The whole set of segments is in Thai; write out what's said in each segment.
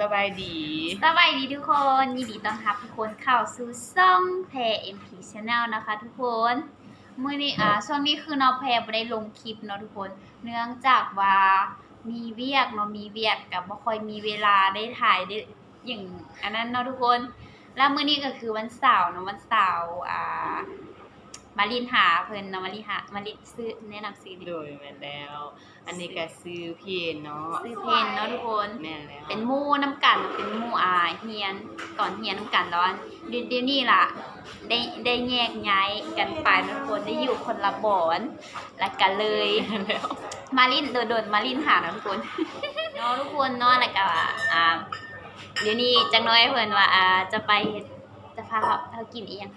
สบายดี สวัสดีทุกคนยินดีต้อนรับทุกคนเข้าสู่ช่องแพร MP Channel นะคะทุกคนเมื่อนี้อ่าช่วงนี้คือน้องแพรบ่ได้ลงคลิปเนาะทุกคน เนื่องจากว่ามีเวียกเนาะมีเวียกกับบ่ค่อยมีเวลาได้ถ่ายได้อย่างอันนั้นเนาะทุกคน แล้วมื้อนี้ก็คือวันเสาร์เนาะวันเสาร์อ่า มาลินหาเพิ่นเนาะมาลินหามาลินซื้อแนะนำซื้อดิโดยแม่นแล้ว อันนี้ก็ซื้อเพนเนาะซื้อเพนเนาะทุกคน แม่นแล้วเป็นหมู่น้ำกันเป็นหมู่อาเฮียนก่อนเฮียนน้ำกันแล้วอันเดี๋ยวเดี๋ยวนี้ล่ะ ได้ได้แยกย้ายกันไปทุกคนได้อยู่คนละบ่อนแล้วกันเลยแล้วมาลินโดนๆมาลินหาเนาะทุกคนเนาะทุกคนเนาะแล้วก็อ่าเดี๋ยวนี้จังน้อยเพิ่นว่าอ่าจะไปเฮ็ดจะพาเขาเขากินอีหยัง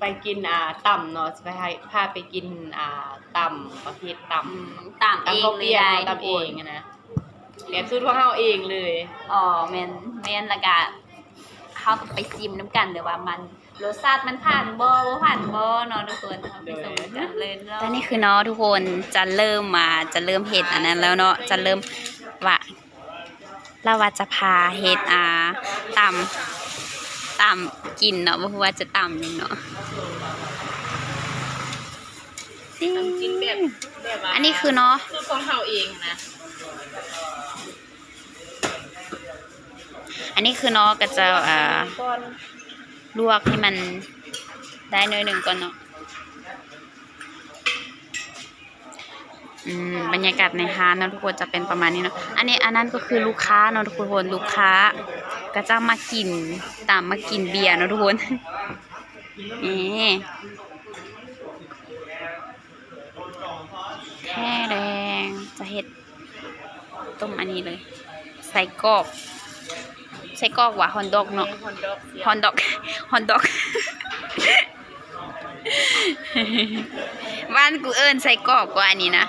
ไปกินอ่าต่ำเนาะจะไปให้พาไปกินอ่าต่ำประเภทต่อืมตามำเองต่ำข้าวเลเปียยกได้ต่ำเองอะนะแบบสูตรของเฮาเองเลยอ๋อแม่นแม่นแล้วก็เขาก็ไปซิมน้ำกันเดี๋ยวว่ามันรสชาติมันผ่านบ่บ่ผ่านบ่เนาะทุกคนเอาไปส่งกันเลยเนาะตอนนี้คือเนาะทุกคนจะเริ่มมาจะเริ่มเฮ็ดอันนั้นแล้วเนาะจะเริ่มว่าเราว่าจะพาเฮ็ดอ่าตำ ตำกินเนาะบ่ฮู้ว่าจะตำหยังเนาะทำกินแบบแบบว่าอันนี้คือเนาะสูตรของเฮาเองนะอันนี้คือเนาะก็จะอ่าก้อนลวกให้มันได้หน่อยหนึ่งก่อนเนาะอืมบรรยากาศในร้านเนาะทุกคนจะเป็นประมาณนี้เนาะอันนี้อันนั้นก็คือลูกค้าเนาะทุกคนลูกค้า ก็จะมากินตามมากินเบียร์นะทุกคนนี่แค่แดงจะเห็ดต้มอันนี้เลย ใส่กรอกใส่กรอกว่ะฮอนดอกเนาะฮอนดอกฮอนดอกบ้านกูเอิญใส่กรอกกว่าอันนี้นะ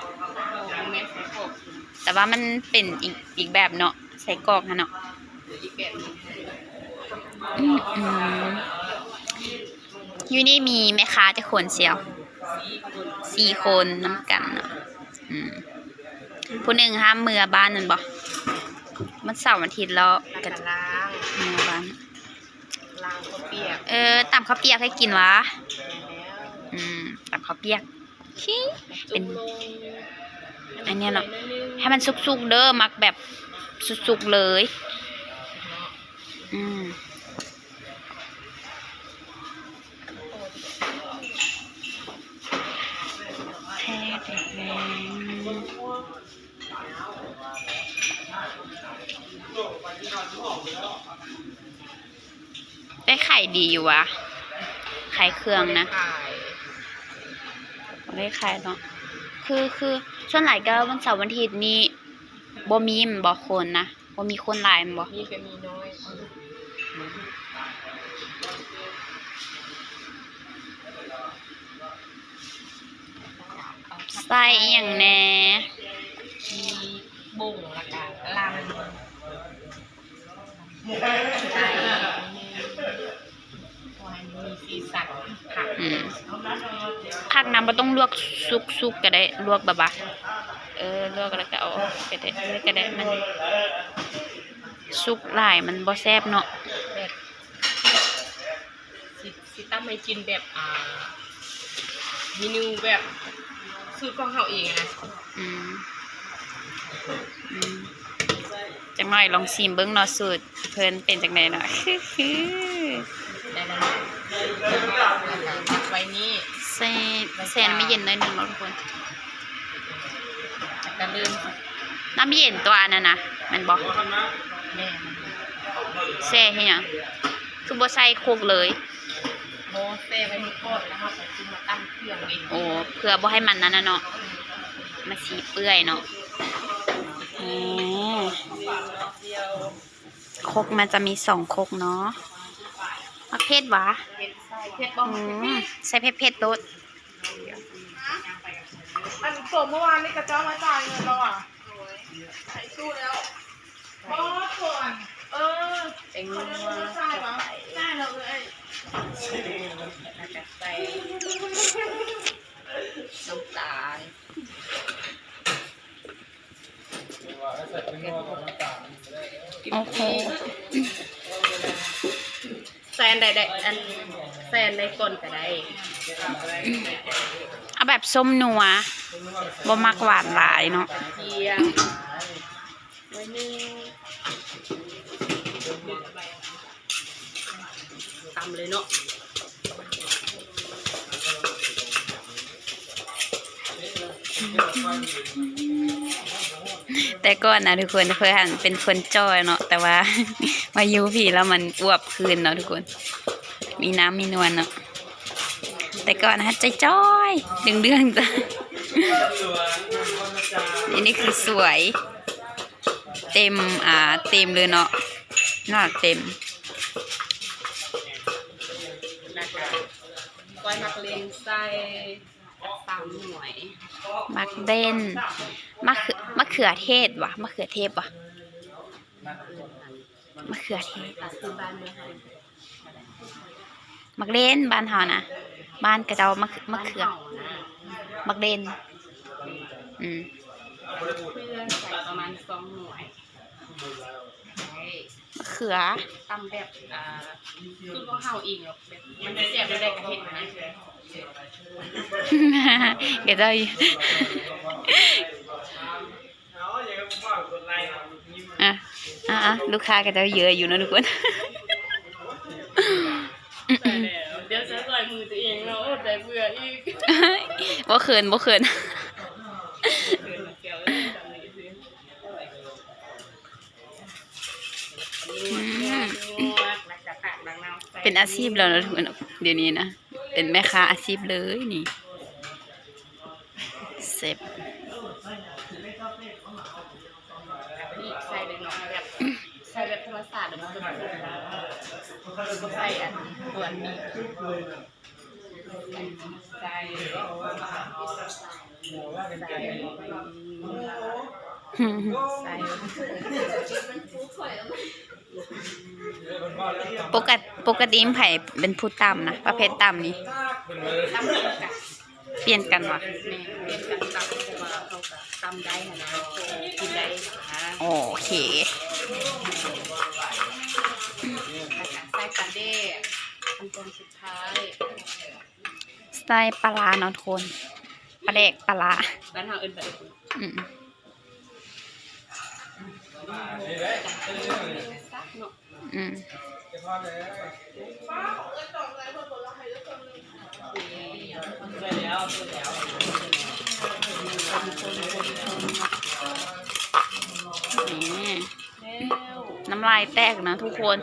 แม่ใส่กรอกแต่ว่ามันเป็นอีกอีกแบบเนาะใส่กรอกนะเนาะ อีกแบบหนึงอืมอืมอยู่นี่มีแม่ค้าจะคนเชียวสี่คนสี่คนน้ำกันเนาะอืมผู้หนึ่งห้ามเมือบ้านนั่นบ่มันเสาร์วันอาทิตย์แล้วแล้วก็ก็ล้างเมือบ้านล้างข้าวเปียก เออตำข้าวเปียกให้กินวะแล้วอืมตำข้าวเปียกชี้เป็จุ่นมลงอันเนี้ยเนาะใส่อยนึงให้มันสุกๆเด้อมักแบบสุกๆเลยเนาะ อืมแท้แดงได้ไข่ดีอยู่วะไข่เครื่องนะได้ไข่เนาะคือคือส่วนหลายก็วันเสาร์วันอาทิตย์นี้บ่มีมบ่คนนะบ่มีคนหลายบ่มีก็มีน้อย ใส่อหย่างแหน่มีบุ่งและกันลำใช่วายมีสีสันผักอืมผักน้ำบ่ต้องลวกสุกๆก็ได้ลวกแบบว่าเออลวกแล้วก็เอาออกก็ได้เลยก็ได้มันสุกหลายมันบ่แซ่บเนาะแบบสิสิตั้มให้กินแบบอ่าเมนูแบบ สูตรของเขาเองอะนะอืมอืมจังหน่อยลองชิมเบิ่งเนาะสูตรเพิ่นเป็นจังไดเนาะได้แล้วนะตักไว้นี่ใส่ใส่น้ำไม่เย็นหน่อยหนึงเนาะทุกคน แล้วก็เริ่มน้ำเย็นตัวอันนั้นนะแมันบอกแม่มันแซ่ให้หยังคือบ่ใส่โคกเลย โบเซ่ไว้นี่ก่อนแล้วครับจะมาตั้งเครื่องเองโอ้เพื่อบ่ให้มันนั้นนะเนาะมาสีเปื่อยเนาะอืมเดียวโคกมันจะมีสองโคกเนาะมักเผ็ดหวะเผ็ดใส่เผ็ดบ้องอืมใส่เผ็ดเผ็ดๆโดดอันส่งเมื่อวานนี่กระเจ้ามาจ่ายเงินเราอะใส่ตู้แล้วบอสก่อน เออเต็งเขานัจะวง่ายปะได้แล้วเลยน้ำตาลโอเคแซนใดๆอันแซนในก้นก็ได้เอาแบบส้มนัวบ่มักหวานหลายเนาะเจียงไว้นึ่ง ตำเลยเนาะแต่ก่อนนะทุกคนเคยหันเป็นคนจ้อยเนาะแต่ว่า มายู่พี่แล้วมันอวบคืนเนาะทุกคน มีน้ำมีนวลเนาะแต่ก่อนนะใจจ้อยดึงเรื่องจ้ะอันนี้คือสวย เต็มอ่าเต็มเลยเนาะหน้าเต็ม ใส่ตำหน่วยมักเด่นมะเขือมะเขือเทศวะมะเขือเทศวะมะเขือเทศตัดคือบ้านเมืองไทยมักเล่นบ้านเฮานะบ้านกระเจ้ามะเขือมะเขือบ้านเห่านะมักเล่นอืมเพื่อนใส่ประมาณสองหน่วยใช่มะเขือตำแบบอ่าสูตรของเฮาเองหรอกแบบมันจะแซ่บได้กระเห็ดนะ เดี๋ยวจะอะอะอะลูกค้าก็จะเยอะอยู่นะทุกคนใส่แล้วเดี๋ยวจะใส่มือตัวเองเนาะอดใจเบื่ออีกบ่เขินบ่เขินเดินมาเกี่ยวแล้วจำนี้สิเป็นอาชีพแล้วนะทุกคนเดี๋ยวนี้นะ เป็นแม่ค้าอาชีพเลยนี่เสร็จใส่เลยเนแบบใส่แบบธรรมศาสตร์หรือมันเป็นใส่อันตัวนี้ใส่ใส่ใส่ ปกติปกติมไผ่เป็นผู้ต่ำนะประเภทต่ำนี่ตำเหมือนกันเปลี่ยนกันวะแม่เปลี่ยนกันตำแต่ว่าเขาก็ตำได้นะกินได้นะโอเคใส่ปลาเด้ขั้นตอนสุดท้ายใส่ปลาร้าเนาะทุกคนปลาแดกปลาร้าบ้านเฮาเอิ้นแบบอืม อืมนี่แล้วน้ำลายแตกนะทุกคน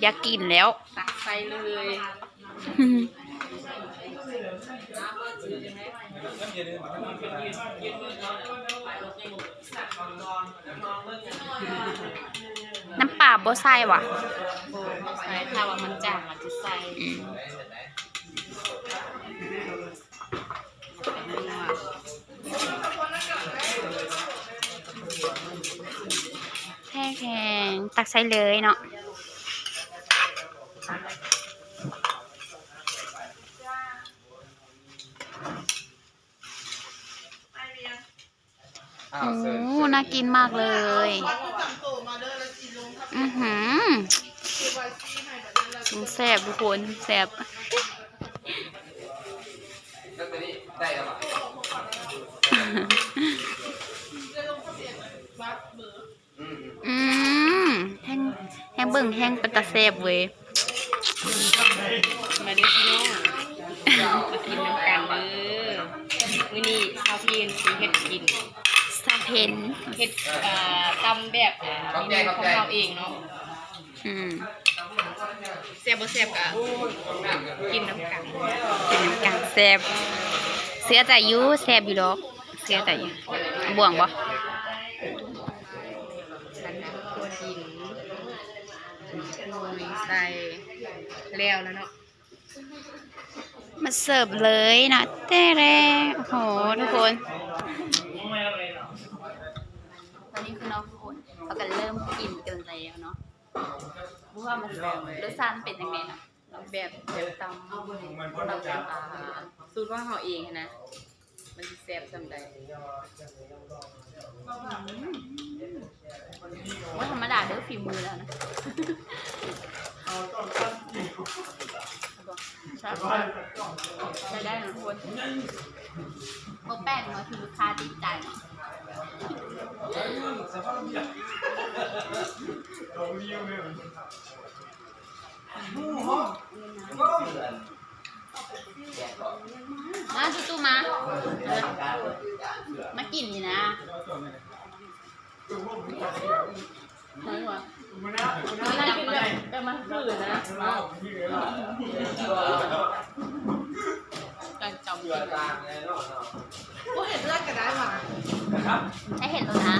อยากกินแล้ว ตักใส่เลย น้ำปลาบ่ใส่วะโบใส่ถ้าว่ามันจางอาจจะใส่แค่แข็งตักใส่เลยเนาะ โอ้เสิร์ฟน่ากินมากเลย อือหือแซ่บทุกคนแซ่บแล้วตัวนี้ได้แล้วป่ะอืมอืมแห้งแห้งเบิ่งแห้งเป็นตาแซ่บเว้ยมาเด้อพี่น้องมากินน้ำกันเด้อมื้อนี้ข้าวเพียนสิเฮ็ดกินซา เพนเฮ็ดอ่าตำแบบอ่าเมนูของเราเองเนาะอืมแซ่บบ่แซ่บก็กินน้ำกันเป็นน้ำกันแซ่บเสียใจอยู่แซ่บอยู่ดอกเสียใจอยู่บ่วงบ่สันน้ำตัวกินโรยใส่แล้วแล้วเนาะมาเสิร์ฟเลยนะเต้แร่โอ้โหทุกคนตอ นี้คือน้องทุกคนเขากันเริ่มกินกันแล้วเนาะว่ามันรสชาติมันเป็นยังไงนะแบบแบบตำตำแบบอ่าสูตรว่าเฮาเองนะมันแซ่บซำใดว่าธรรมดาเด้อฝีมือแล้วนะ ใช่ใช้ได้นะทุกคนพวกแป้งมาคือลูกค้าติดใจเนาะมาตู้มา มากินนี่นะน้อ ยกว่าม่น่ากินเลยแต่มันคือนะการจำเชื่อตามเลยเนาะกูเห็นเลือดก็ได้มาให้เห็นตัวนะ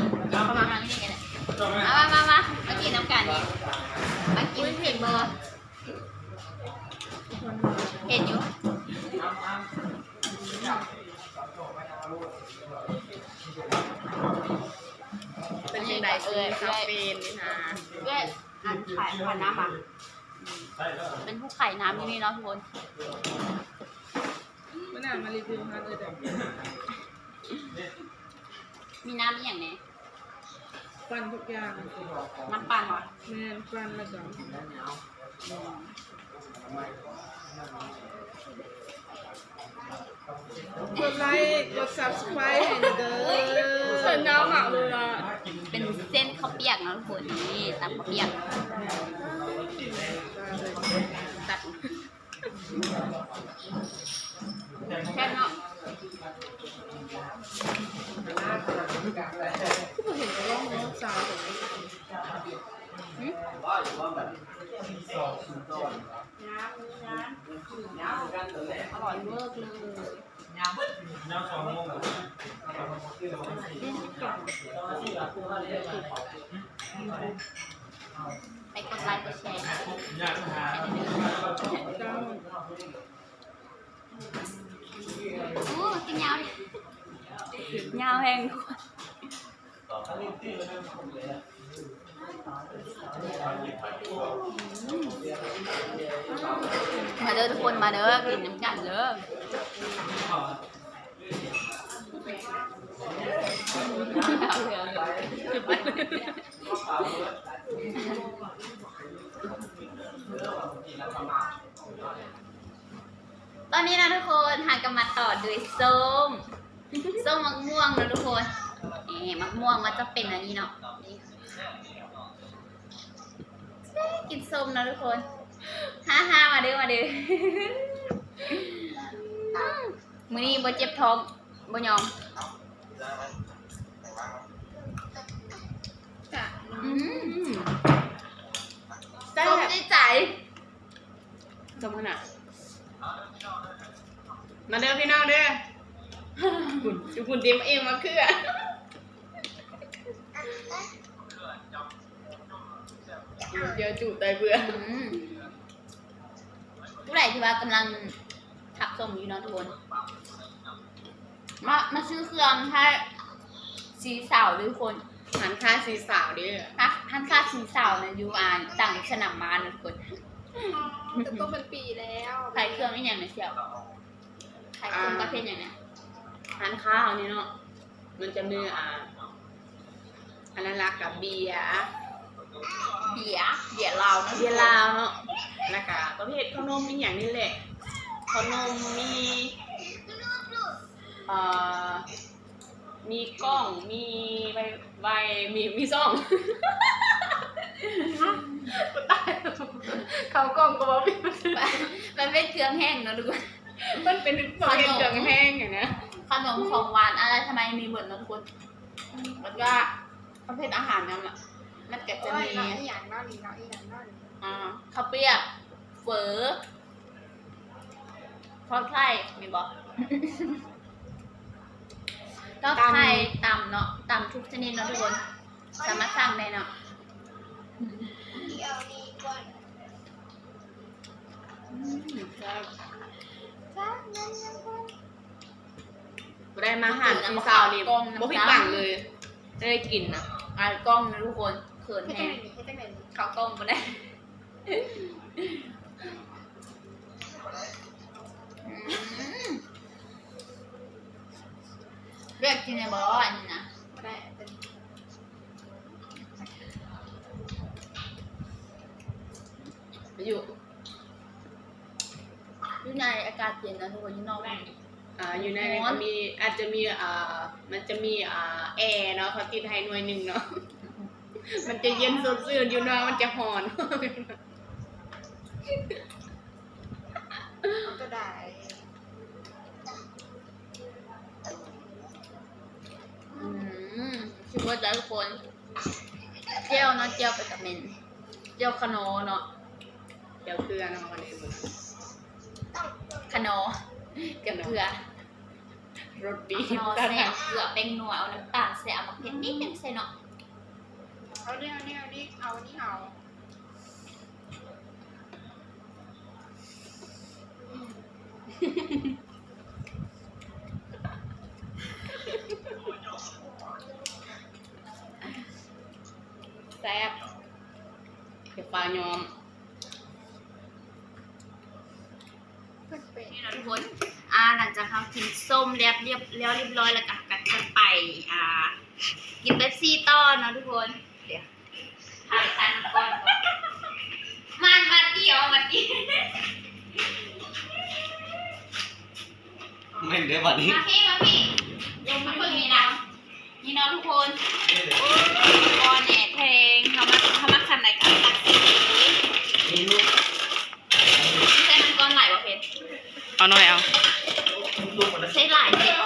ประมาณนี้กันเลยมามามามากินน้ำกันนี่มากินเห็นบ่เห็นอยู่ เป็นยังไงเอ่ยคาเฟ่นี่นะเว้ยอันขายขายน้ำอะเป็นผู้ขายน้ำที่นี่เนาะทุกคนไม่น่ามารีวิวมาเลยเด็กมีน้ำอหย่างเนี้ยฟันทุกอย่างน้ำปั่นเหรอแม่นฟันแล้วก็กดไลค์กด subscribe ให้เด้อเส้นน้ำอะเลยอะ เป็นเส้นข้าวเปียกเนาะทุกคนนี่ตำข้าวเปียกตัดแค่เนาะผู้เห็นก็ร้องน้องสาวของว่าอยู่ว่าแบบอร่อยเวอร์เลย ไปกดไลค์กดแชร์เจ้าโอ้กินยาวดิยาวแหงทุกคน มาเด้อทุกคนมาเด้อกินน้ำกันเด้อเยอาเลยตอนนี้นะทุกคนหากันมาต่อด้วยส้มส้มมะม่วงนะทุกคนนี่มะม่วงมันจะเป็นอันนี้เนาะ กินส้มนะทุกคนฮ่าฮ่ามาเด้อมาเด้อมื้อนี้บ่เจ็บท้องบ่ยอมอืมได้ส้มแบบได้ใจจำขนาดมาเด้อพี่น้องเด้อคุณดูคุณเตรียมเองมาคือ เดี๋ยวจูดใจเบื่ออืมผู้ใดที่ว่ากำลังถักส้มอยู่เนาะทุกคน มามาซื้อเครื่องถ้าสีสาวหรือคน หันค่าสีสาวดิฮักฮันค่าสีสาวนะอยู่อ่านต่างสนามมานนะทุกคนจะต้องเป็นปีแล้วขายเครื่องนี่อย่างไรเชียวขายเครื่องประเภทอย่างไรหันข้าวนี่เนาะมันจะมีอ่าอันนั้นรักกับเบียร์ เบียร์เบียร์ลาวนะเบียร์ลาวเนาะแล้วก็ประเภทขนมมีอย่างนี้แหละขนมมีเอ่อมีกล้องมีใบใบมีมีซ่องกูตายเขากล้องก็บอกมีมันเป็นเครื่องแห้งเนาะทุกคนมันเป็นประเภทเครื่องแห้งอย่างเนี้ยขนมของหวานอะไรทำไมมีหมดเนาะทุกคนแล้วก็ประเภทอาหารนั่นแหละ มันก็จะจะมีมีอีหยังนอนอีหยังอีหยังนอนอ่าข้าวเปียกเฝอทอดไข่มีบอกทอดไข่ตำเนาะตำทุกชนิดเนาะทุกคน สามารถสั่งได้เนาะอืมครับได้มาอาหารซีซาวนี่บ่ผิดหวังเลยจะได้กินนะอายกล้องนะทุกคน เขินแฮะข้าวต้มก็ได้เลือกกินในบออันนี้นะได้อยู่อยู่ในอากาศเย็นนะทุกคนอยู่นอกอ่าอยู่ในมีอาจจะมีอ่ามันจะมีอ่าแอร์เนาะเขาติดให้หน่วยหนึ่งเนาะ มันจะเย็นสดชื่นอยู่เนาะมันจะหอน ก็ได้อืมชิมว่าจะทุกคน เจียวเนาะเจียวไปกับเมนเจียวขนอเนาะเดี๋ยวเกลือเนาะวันนี้ขนอเจียวเกลือรสดีขนอตาใส่ทานเกลือแป้งนัวเอาน้ำตาลใส่เอามะเขือนิดนึงใส่เนาะ เอาเนี่ยเอาเนี่ยเอานี่เอานี่เอาแซ่บเดี๋ยวปลายอมนี่เนาะทุกคน อ่า หลังจากเรากินส้มเรียบเรียบแล้วเรียบร้อยแล้วก็กัดกันไป อ่า กินเป๊ปซี่ต่อเนาะทุกคนเดี๋ยวถ่าย ตันก่อนมันมาเดียวมาเดียวไม่เดี๋ยววันนี้มาพี่มาพี่ลงมาเบิ่งนี่นะนี่เนาะทุกคนออนแหน่เพลงเขามาเขามาคันไหนกันตักสิใส่น้ำก้อนไหลวะเพชรเอาหน่อยเอาใช้หลายเจ็บค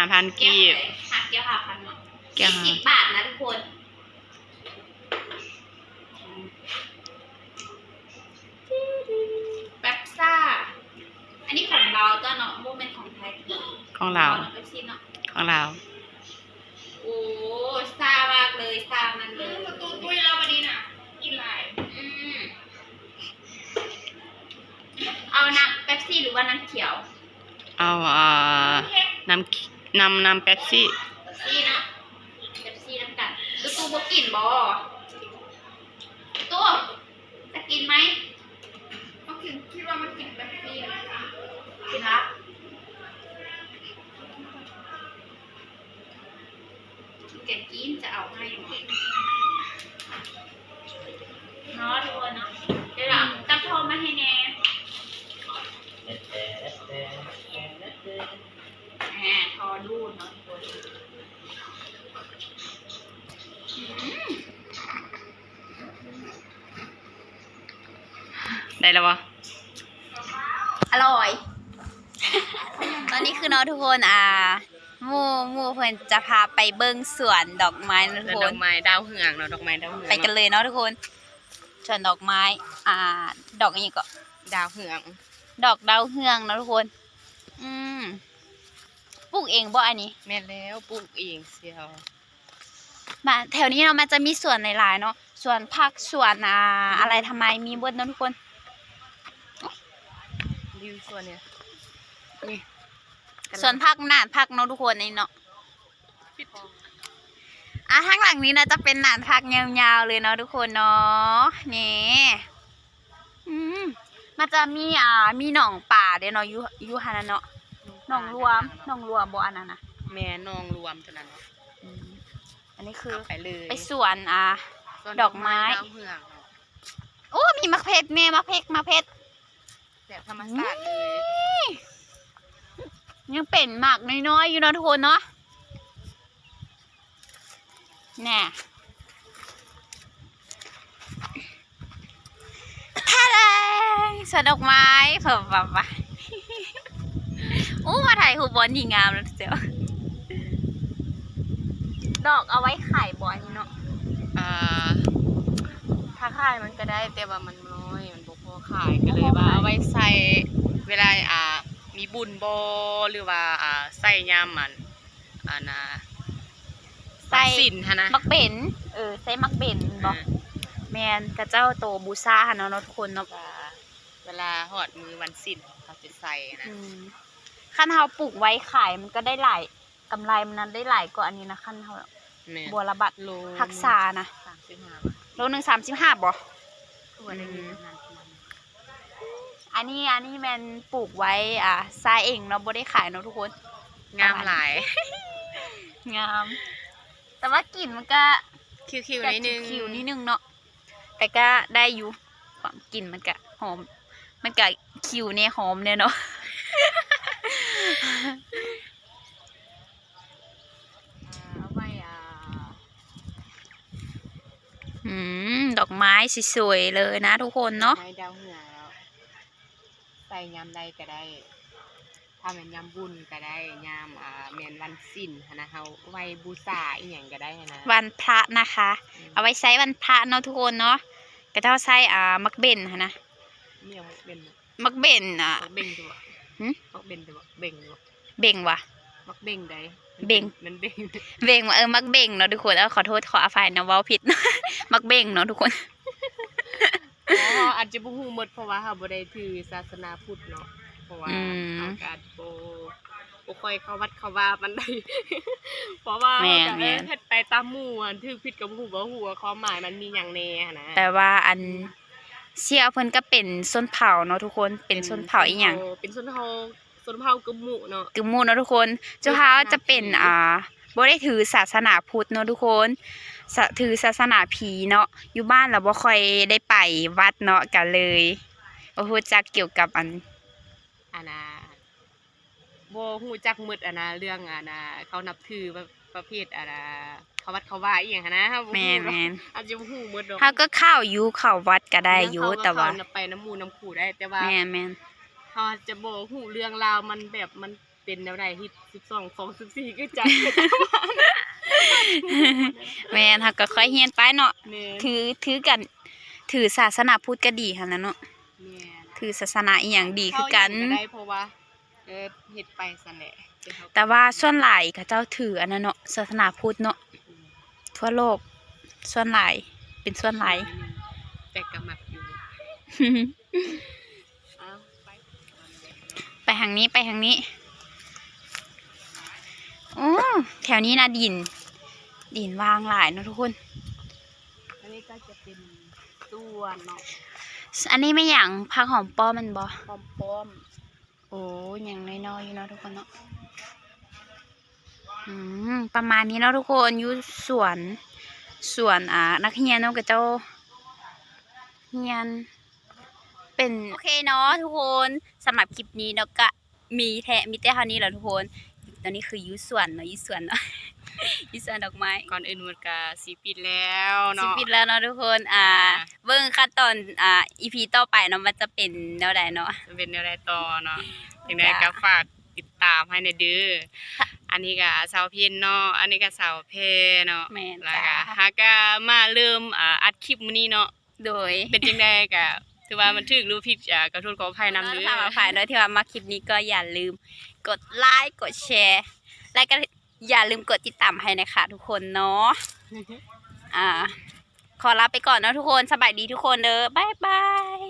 าพันแก้วกีบเลยหักแก้วห้าพันเนาะแก้วห้าสิบบาทนะทุกคนแป๊บซ่า อันนี้ของเราตัวเนาะโมเมนต์ของไทยของเราเนาะแป๊บซี่เนาะของเรา โอ้ซ่ามากเลยซ่ามันเลยประตูตุ้ยแล้ววันนี้น่ะ กินอะไรอืมเอาน้ำแป๊บซี่หรือว่าน้ำเขียว เอาอ่าน้ำ น้ำน้ำเป๊ปซี่แป๊บซี่เนาะแป๊บซี่น้ำกันตู้ตู้บ่กินบ่ตู้จะกินไหมเขากินคิดว่ามันกินแบบนี้นะกินละเกดกินจะเอาให้อยู่เนาะทุกคนเนาะเดี๋ยวเราจับทองมาให้แน่ ได้แล้ววะอร่อย ตอนนี้คือเนาะทุกคนอ่าหมู่หมู่เพิ่นจะพาไปเบิ่งสวนดอกไม้นะทุแล้วกดคอน กไม้ดาวเหืองเนาะดอกไม้ดาวเหืองไปกันเลยเนาะทุกคนสวนดอกไม้ อ่า ดอกนี้ก็ ดาวเหืองดอกดาวเฮืองเนาะทุกคน อืมปลูกเองบ่อันนี้ แม่นแล้วปลูกเองเชียวมาแถวนี้เนาะมันจะมีสวนหลายๆเนาะสวนผักสวนอ่าอะไรทำไมมีเบดเนาะทุกคน ดิวส่วนเนี่ยสวนผักหนานผักเนาะทุกคนนี่เนาะอะข้างหลังนี้นะจะเป็นหนานผักยาวๆเลยเนาะทุกคนเนาะนี่อืมมันจะมีอ่ามีหนองป่าเด้เนาะอยู่อยู่หันนะเนาะหนองรวมหนองรวมบ่อันนั้นนะแม่นองรวมเท่านั้นเนาะอืมอันนี้คือไปเลยไปสวนอ่าส่วนดอกไม้ดาวเหืองเนาะโอ้มีมะเพชรแม่มะเพชรมะเพชร แบบธรรมชาติเลย ยังเป็นหมากน้อยๆอยู่เนาะทุกคนเนาะแน่ท่าแดงสวนดอกไม้เพิ่มแบบว่าอู้มาถ่ายหูปบอลดีงามแล้วเจ้าดอกเอาไว้ขายบอลนี่เนาะอ่าถ้าขายมันก็ได้แต่ว่ามันน้อยมันบ่พอ ขายก็เลยว่าเอาไว้ใส่เวลาอ่ามีบุญบ่หรือว่าอ่าใส่ยามมันอ่านะใส่สินฮะนะมักเบนเออใส่มักเบนบอกแมนกระเจ้าโตบูซาหั่นเนาะเนาะทุกคนเนาะว่าเวลาหอดมือวันสิ้นเขาจะใส่นะอืมขั้นเฮาปลูกไว้ขายมันก็ได้หลายกำไรมันนั้นได้หลายกว่าอันนี้นะขั้นเฮาแม่นบัวระบัดโลรักษานะสามสิบห้าโลหนึ่งสามสิบห้าบ่ อันนี้อันนี้แมันปลูกไว้อ่าซายเองเนาะบ่ได้ขายเนาะทุกคน งามหลาย งาม แต่ว่ากลิ่นมันก็คิวๆนิดนึงคิวๆนิดนึงเนาะแต่ก็ได้อยู่ความกลิ่นมันก็หอม มันก็คิวเนี่ยหอมเนี่ยเนาะเอาไว้อ่าอืมดอกไม้สวยๆเลยนะทุกคนเนาะไม้ดาวเหือแล้ว ใส่ยามใดก็ได้ถ้าแม่นยามบุญก็ได้ยามอ่าแม่นวันสิ้นหั้นนะเฮาไว้บูชาอีหยังก็ได้หั้นนะวันพระนะคะ เอาไว้ใช้วันพระเนาะทุกคนเนาะก็เจ้าใช้อ่ามักเบนค่ะนะมีหยังเป็นมักเบนอะมักเบ่งตัวหึมักเบ่งตัวเบ่งตัวเบ่งว่ะมักเบ่งได้เบ่งมันเบ่งเบ่งว่ะเออมักเบ่งเนาะทุกคนเออขอโทษขออภัยนะเว้าผิดมักเบ่งเนาะทุกคน อ๋ออาจจะบ่ฮู้หมดเพราะว่าเฮาบ่ได้ถือศาสนาพุทธเนาะเพราะว่าอืมเฮาก็บ่บ่ค่อยเข้าวัดเข้าว่าปานใดเพราะว่าแม่นเฮาก็แม่นเฮ็ดไปตามหมู่อะถือผิดกับหมู่บ่ฮู้ว่าความหมายมันมีหยังแน่หั้นนะแต่ว่าอันเสี่ยวเพิ่นก็เป็นส้นเผาเนาะทุกคนเป็นส้นเผาอีหยังเป็นส้นเผาส้นเผากึมหมู่เนาะ กึมมูเนาะทุกคน เจ้าเฮาจะเป็นอ่า บ่ได้ถือศาสนาพุทธเนาะทุกคนสะถือศาสนาผีเนาะอยู่บ้านเราบ่ค่อยได้ไปวัดเนาะกันเลยบ่ฮู้จักเกี่ยวกับอันอันน่ะบ่ฮู้จักหมดอันน่ะเรื่องอันน่ะเขานับถือประประเภทอันน่ะเขาวัดเขาว่าอีหยังหั้นนะเฮาบ่แม่ฮู้นเนาะแม่นอาจจะบ่ฮู้หมดดอกเฮาก็เข้าอยู่เข้าวัดก็ได้อยู่เขก็แต่ว่าเข้ไปน้ำหมู่น้ำขู่ได้แต่ว่าแม่นแม่นเขาจะบอกหูเรื่องราวมันแบบมัน เป็นแนวใดที่สิบสองสองสิบสี่ก็จัแม่นเฮาก็ค่อยเฮียนไปเนาะแม่ถือถือกัน ถือศาสนาพุทธก็ดีหั่นล่ะเนาะแม่ถือศาสนาอีหยังดีคือกัน เข้ายู่ได้เพราะว่าเออเฮ็ดไปสั่นแหละแต่เขาแต่ว่าส่วนหลายเขาเจ้าถืออันนั้นเนาะศาสนาพุทธเนาะทั่วโลก ส่วนหลายเป็นส่วนหลาย แต่กำมักอยู่เอาไป ไปทางนี้ไปทางนี้ โอ้แถวนี้นะดิน ดินวางหลายเนาะทุกคน อันนี้ก็จะเป็นตัวเนาะอันนี้ไม่อย่างพักหอมป้อมมันบอป้อมป้อมโอ้อย่างน้อยๆอยู่เนาะทุกคนเนาะอืมประมาณนี้เนาะทุกคนอยู่สวนสวนอ่านักเรียนเนาะกับเจ้าเรียน เป็นโอเคเนาะทุกคนสำหรับคลิปนี้เนาะก็มีแท้มีแต่เท่านี้แหละทุกคน ตอนนี้คืออยูสวนเนาะอยูสวนเนาะอยูสวนดอกไม้ก่อนอื่นหมดก็สีปิดแล้วสิเนาะ ปิดแล้วเนาะทุกคนอ่าอ่า เบิ่งขั้นตอนอ่าอีพีต่อไปเนาะมันจะเป็นแนวใดเนาะ จะเป็นแนวใดต่อเนาะอย่างไรก็ฝากติดตามให้ในอยเด้ออันนี้ก็สาวเพียนเนาะอันนี้ก็สาวเพเนาะแม่นแล้วจ้าก็ฮาก็มาเริ่มอ่าอัดคลิปมื้อนี้เนาะโดยเป็นจังไดก็ถือว่ามันถึกรู้ผิดอ่าก็โทษขออภัยนำเนาะเด้อถ้ามาผ่านเนาะที่ว่ามาคลิปนี้ก็อย่าลืม กดไลค์กดแชร์ และก็อย่าลืมกดติดตามให้นะคะทุกคนเนาะอ่า ขอลาไปก่อนเนาะทุกคนสบายดีทุกคนเด้อบ๊ายบาย